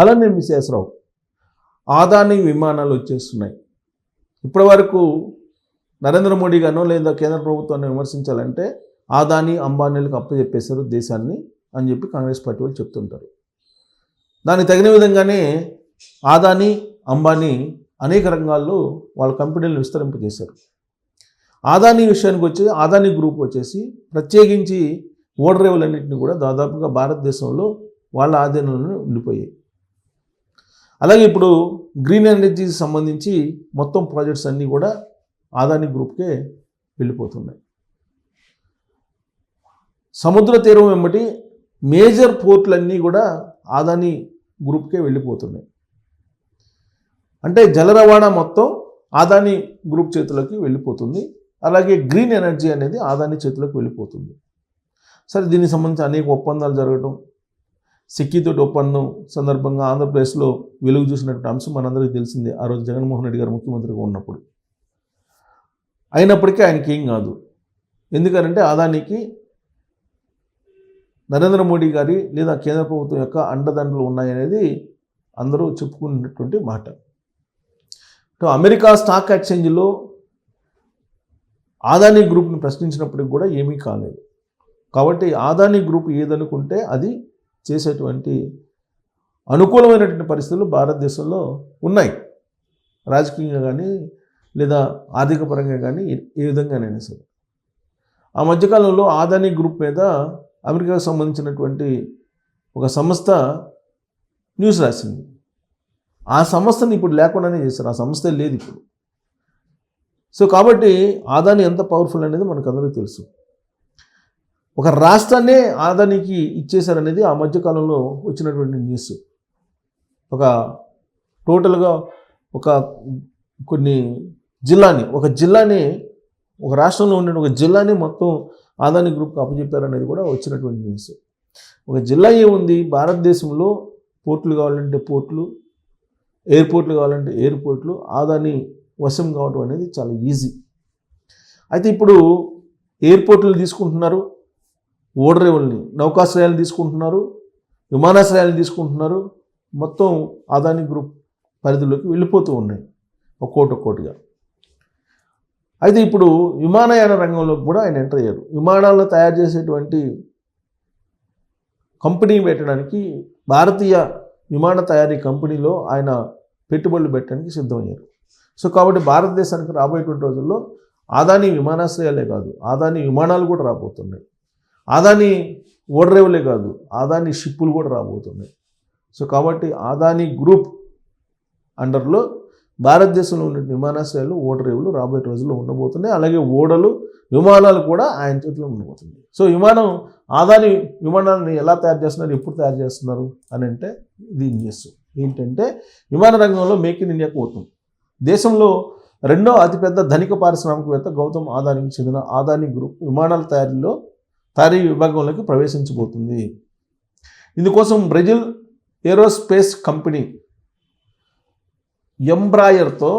అలానే విశ్వేశ్వరరావు ఆదాని విమానాలు వచ్చేస్తున్నాయి. ఇప్పటి వరకు నరేంద్ర మోడీ గానో లేదా కేంద్ర ప్రభుత్వాన్ని విమర్శించాలంటే ఆదాని అంబానీలకు అప్పచెప్పేశారు దేశాన్ని అని చెప్పి కాంగ్రెస్ పార్టీ వాళ్ళు చెప్తుంటారు. దానికి తగిన విధంగానే ఆదాని అంబానీ అనేక రంగాల్లో వాళ్ళ కంపెనీలను విస్తరింపజేశారు. ఆదాని విషయానికి వచ్చి ఆదాని గ్రూప్ వచ్చేసి ప్రత్యేకించి ఓడరేవులన్నింటినీ కూడా దాదాపుగా భారతదేశంలో వాళ్ళ ఆధీనంలో ఉండిపోయాయి. అలాగే ఇప్పుడు గ్రీన్ ఎనర్జీకి సంబంధించి మొత్తం ప్రాజెక్ట్స్ అన్నీ కూడా ఆదాని గ్రూప్కే వెళ్ళిపోతున్నాయి. సముద్ర తీరం వెంబటి మేజర్ పోర్ట్లన్నీ కూడా ఆదాని గ్రూప్కే వెళ్ళిపోతున్నాయి. అంటే జల రవాణా మొత్తం ఆదాని గ్రూప్ చేతులకి వెళ్ళిపోతుంది. అలాగే గ్రీన్ ఎనర్జీ అనేది ఆదాని చేతులకు వెళ్ళిపోతుంది. సరే దీనికి సంబంధించి అనేక ఒప్పందాలు జరగటం సిక్కితోటి ఒప్పందం సందర్భంగా ఆంధ్రప్రదేశ్లో వెలుగు చూసినటువంటి అంశం మనందరికీ తెలిసిందే. ఆ రోజు జగన్మోహన్ రెడ్డి గారు ముఖ్యమంత్రిగా ఉన్నప్పుడు. అయినప్పటికీ ఆయనకి ఏం కాదు. ఎందుకంటే ఆదానికి నరేంద్ర మోడీ గారి లేదా కేంద్ర ప్రభుత్వం యొక్క అండదండలు ఉన్నాయనేది అందరూ చెప్పుకున్నటువంటి మాట. అమెరికా స్టాక్ ఎక్స్చేంజ్లో ఆదాని గ్రూప్ని ప్రశ్నించినప్పటికి కూడా ఏమీ కాలేదు. కాబట్టి ఆదాని గ్రూప్ ఏదనుకుంటే అది చేసేటువంటి అనుకూలమైనటువంటి పరిస్థితులు భారతదేశంలో ఉన్నాయి. రాజకీయంగా కానీ లేదా ఆర్థిక పరంగా కానీ ఏ- విధంగానైనా సరే. ఆ మధ్యకాలంలో ఆదాని గ్రూప్ మీద అమెరికాకు సంబంధించినటువంటి ఒక సంస్థ న్యూస్ రాసింది. ఆ సంస్థని ఇప్పుడు లేకుండానే చేశారు. ఆ సంస్థ లేదు ఇప్పుడు. సో కాబట్టి ఆదాని ఎంత పవర్ఫుల్ అనేది మనకు అందరికీ తెలుసు. ఒక రాష్ట్రాన్నే ఆదానికి ఇచ్చేశారనేది ఆ మధ్యకాలంలో వచ్చినటువంటి న్యూస్ ఒక టోటల్గా ఒక కొన్ని జిల్లాని ఒక జిల్లాని ఒక రాష్ట్రంలో ఉండే ఒక జిల్లాని మొత్తం ఆదాని గ్రూప్కి అప్పచెప్పారనేది కూడా వచ్చినటువంటి న్యూస్ ఒక జిల్లా ఏముంది? భారతదేశంలో పోర్టులు కావాలంటే పోర్టులు ఎయిర్పోర్ట్లు కావాలంటే ఎయిర్పోర్ట్లు ఆదాని వశం కావడం అనేది చాలా ఈజీ అయితే ఇప్పుడు ఎయిర్పోర్ట్లు తీసుకుంటున్నారు. ఓడరేవుల్ని నౌకాశ్రయాలు తీసుకుంటున్నారు విమానాశ్రయాలు తీసుకుంటున్నారు. మొత్తం ఆదాని గ్రూప్ పరిధిలోకి వెళ్ళిపోతూ ఉన్నాయి ఒక్కోటి ఒక్కోటిగా అయితే ఇప్పుడు విమానయాన రంగంలోకి కూడా ఆయన ఎంటర్ అయ్యారు. విమానాలను తయారు చేసేటువంటి కంపెనీ పెట్టడానికి భారతీయ విమాన తయారీ కంపెనీలో ఆయన పెట్టుబడులు పెట్టడానికి సిద్ధమయ్యారు. సో కాబట్టి భారతదేశానికి రాబోయేటువంటి రోజుల్లో ఆదాని విమానాశ్రయాలే కాదు ఆదాని విమానాలు కూడా రాబోతున్నాయి. ఆదాని ఓడరేవులే కాదు ఆదాని షిప్పులు కూడా రాబోతున్నాయి. సో కాబట్టి ఆదాని గ్రూప్ అండర్లో భారతదేశంలో ఉన్న విమానాశ్రయాలు ఓడరేవులు రాబోయే రోజుల్లో ఉండబోతున్నాయి. అలాగే ఓడలు విమానాలు కూడా ఆయన చేతిలో ఉండబోతుంది సో విమానం ఆదాని విమానాలను ఎలా తయారు చేస్తున్నారు ఎప్పుడు తయారు చేస్తున్నారు అని అంటే దీని న్యూస్ ఏంటంటే విమాన రంగంలో మేక్ ఇన్ ఇండియా పోతుంది దేశంలో రెండో అతిపెద్ద ధనిక పారిశ్రామికవేత్త గౌతమ్ ఆదానికి చెందిన ఆదాని గ్రూప్ విమానాల తయారీలో తయారీ విభాగంలోకి ప్రవేశించబోతుంది. ఇందుకోసం బ్రెజిల్ ఏరోస్పేస్ కంపెనీ ఎంబ్రాయర్తో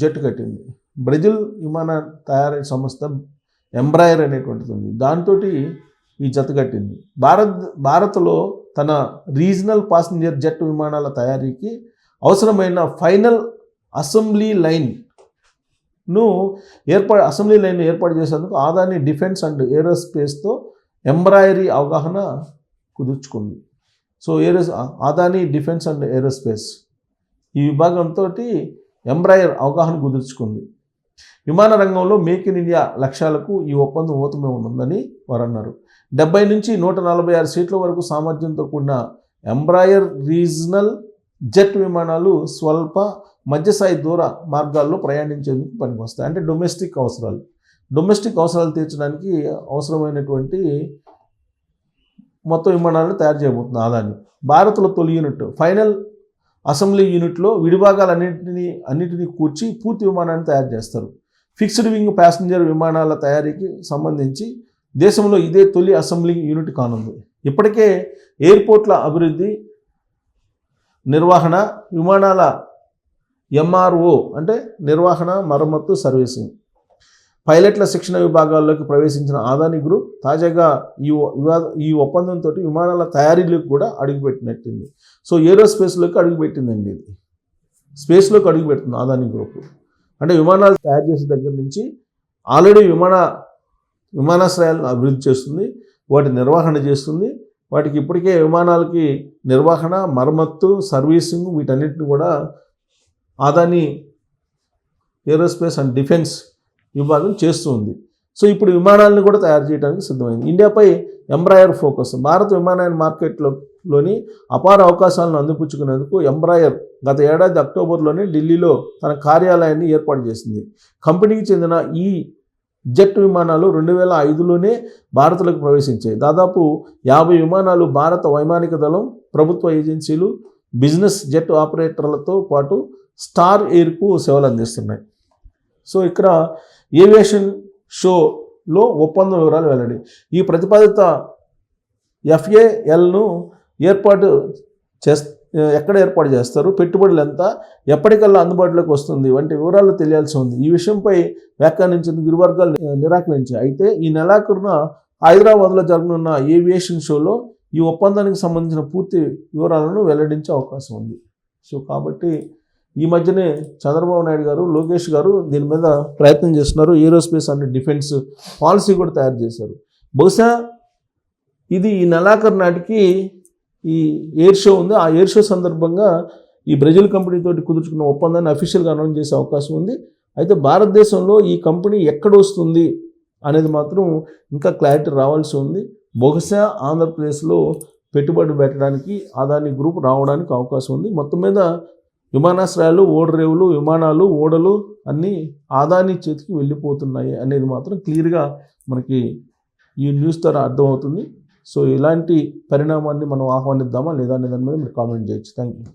జట్టు కట్టింది. బ్రెజిల్ విమాన తయారీ సంస్థ ఎంబ్రాయర్ అనేటువంటిది ఉంది. దాంతో ఈ జత కట్టింది. భారత్ భారత్లో తన రీజనల్ పాసింజర్ జెట్ విమానాల తయారీకి అవసరమైన ఫైనల్ అసెంబ్లీ లైన్ను ఏర్పాటు అసెంబ్లీ లైన్ ఏర్పాటు చేసేందుకు ఆదాని డిఫెన్స్ అండ్ ఏరోస్పేస్తో ఎంబ్రాయిడరీ అవగాహన కుదుర్చుకుంది. సో ఏరోస్ ఆదాని డిఫెన్స్ అండ్ ఏరోస్పేస్ ఈ విభాగంతో ఎంబ్రాయిడర్ అవగాహన కుదుర్చుకుంది. విమాన రంగంలో మేక్ ఇన్ ఇండియా లక్ష్యాలకు ఈ ఒప్పందం ఊతమే ఉందని వారు అన్నారు డెబ్బై నుంచి నూట నలభై ఆరు సీట్ల వరకు సామర్థ్యంతో కూడిన ఎంబ్రాయర్ రీజనల్ జెట్ విమానాలు స్వల్ప మధ్యస్థాయి దూర మార్గాల్లో ప్రయాణించేందుకు పనికొస్తాయి. అంటే డొమెస్టిక్ అవసరాలు. డొమెస్టిక్ అవసరాలు తీర్చడానికి అవసరమైనటువంటి మొత్తం విమానాలను తయారు చేయబోతుంది ఆదాని భారత్లో తొలి యూనిట్ ఫైనల్ అసెంబ్లీ యూనిట్లో విడిభాగాలన్నింటినీ అన్నింటినీ కూర్చి పూర్తి విమానాన్ని తయారు చేస్తారు. ఫిక్స్డ్ వింగ్ ప్యాసింజర్ విమానాల తయారీకి సంబంధించి దేశంలో ఇదే తొలి అసెంబ్లీ యూనిట్ కానుంది. ఇప్పటికే ఎయిర్పోర్ట్ల అభివృద్ధి నిర్వహణ విమానాల ఎంఆర్ఓ అంటే నిర్వహణ మరమ్మత్తు సర్వీసింగ్. పైలట్ల శిక్షణ విభాగాల్లోకి ప్రవేశించిన ఆదాని గ్రూప్ తాజాగా ఈ వివాద- ఈ ఒప్పందంతో విమానాల తయారీలకు కూడా అడుగుపెట్టినట్టుంది. సో ఏరోస్పేస్లోకి అడుగుపెట్టిందండి ఇది. స్పేస్లోకి అడుగుపెడుతుంది ఆదాని గ్రూప్ అంటే విమానాలు తయారు చేసే దగ్గర నుంచి ఆల్రెడీ విమాన విమానాశ్రయాలను అభివృద్ధి చేస్తుంది వాటి నిర్వహణ చేస్తుంది వాటికి ఇప్పటికే విమానాలకి నిర్వహణ మరమ్మత్తు సర్వీసింగ్ వీటన్నిటిని కూడా ఆదాని ఏరోస్పేస్ అండ్ డిఫెన్స్ విభాగం చేస్తూ ఉంది. సో ఇప్పుడు విమానాలను కూడా తయారు చేయడానికి సిద్ధమైంది. ఇండియాపై ఎంబ్రాయర్ ఫోకస్ భారత విమానయాన మార్కెట్లో లోని అపార అవకాశాలను అందిపుచ్చుకునేందుకు ఎంబ్రాయర్ గత ఏడాది అక్టోబర్లోనే ఢిల్లీలో తన కార్యాలయాన్ని ఏర్పాటు చేసింది. కంపెనీకి చెందిన ఈ జెట్ విమానాలు రెండు వేల ఐదులోనే భారత్లోకి ప్రవేశించాయి. దాదాపు యాభై విమానాలు భారత వైమానిక దళం ప్రభుత్వ ఏజెన్సీలు బిజినెస్ జెట్ ఆపరేటర్లతో పాటు స్టార్ ఎయిర్కు సేవలు అందిస్తున్నాయి. సో ఇక్కడ ఏవియేషన్ షోలో ఒప్పంద వివరాలు వెల్లడి. ఈ ప్రతిపాదిత ఎఫ్ఏఎల్ను ఏర్పాటు చేస్ ఎక్కడ ఏర్పాటు చేస్తారు? పెట్టుబడులు ఎంత? ఎప్పటికల్లా అందుబాటులోకి వస్తుంది? వంటి వివరాలు తెలియాల్సి ఉంది. ఈ విషయంపై వ్యాఖ్యానించిన ఇరువర్గాలు నిరాకరించాయి. అయితే ఈ నెలాఖరున హైదరాబాద్లో జరగనున్న ఏవియేషన్ షోలో ఈ ఒప్పందానికి సంబంధించిన పూర్తి వివరాలను వెల్లడించే అవకాశం ఉంది. సో కాబట్టి ఈ మధ్యనే చంద్రబాబు నాయుడు గారు లోకేష్ గారు దీని మీద ప్రయత్నం చేస్తున్నారు. ఏరోస్పేస్ అండ్ డిఫెన్స్ పాలసీ కూడా తయారు చేశారు. బహుశా ఇది ఈ నెలాఖరు నాటికి ఈ ఎయిర్ షో ఉంది. ఆ ఎయిర్ షో సందర్భంగా ఈ బ్రెజిల్ కంపెనీతో కుదుర్చుకున్న ఒప్పందాన్ని అఫీషియల్గా అనౌన్స్ చేసే అవకాశం ఉంది. అయితే భారతదేశంలో ఈ కంపెనీ ఎక్కడ వస్తుంది అనేది మాత్రం ఇంకా క్లారిటీ రావాల్సి ఉంది. బహుశా ఆంధ్రప్రదేశ్లో పెట్టుబడి పెట్టడానికి అదాని గ్రూప్ రావడానికి అవకాశం ఉంది. మొత్తం మీద విమానాశ్రయాలు ఓడరేవులు విమానాలు ఓడలు అన్నీ ఆదాని చేతికి వెళ్ళిపోతున్నాయి అనేది మాత్రం క్లియర్గా మనకి ఈ న్యూస్ ద్వారా అర్థమవుతుంది. సో ఇలాంటి పరిణామాన్ని మనం ఆహ్వానిద్దామా లేదా అనే దాని మీద మీరు కామెంట్ చేయొచ్చు. Thank you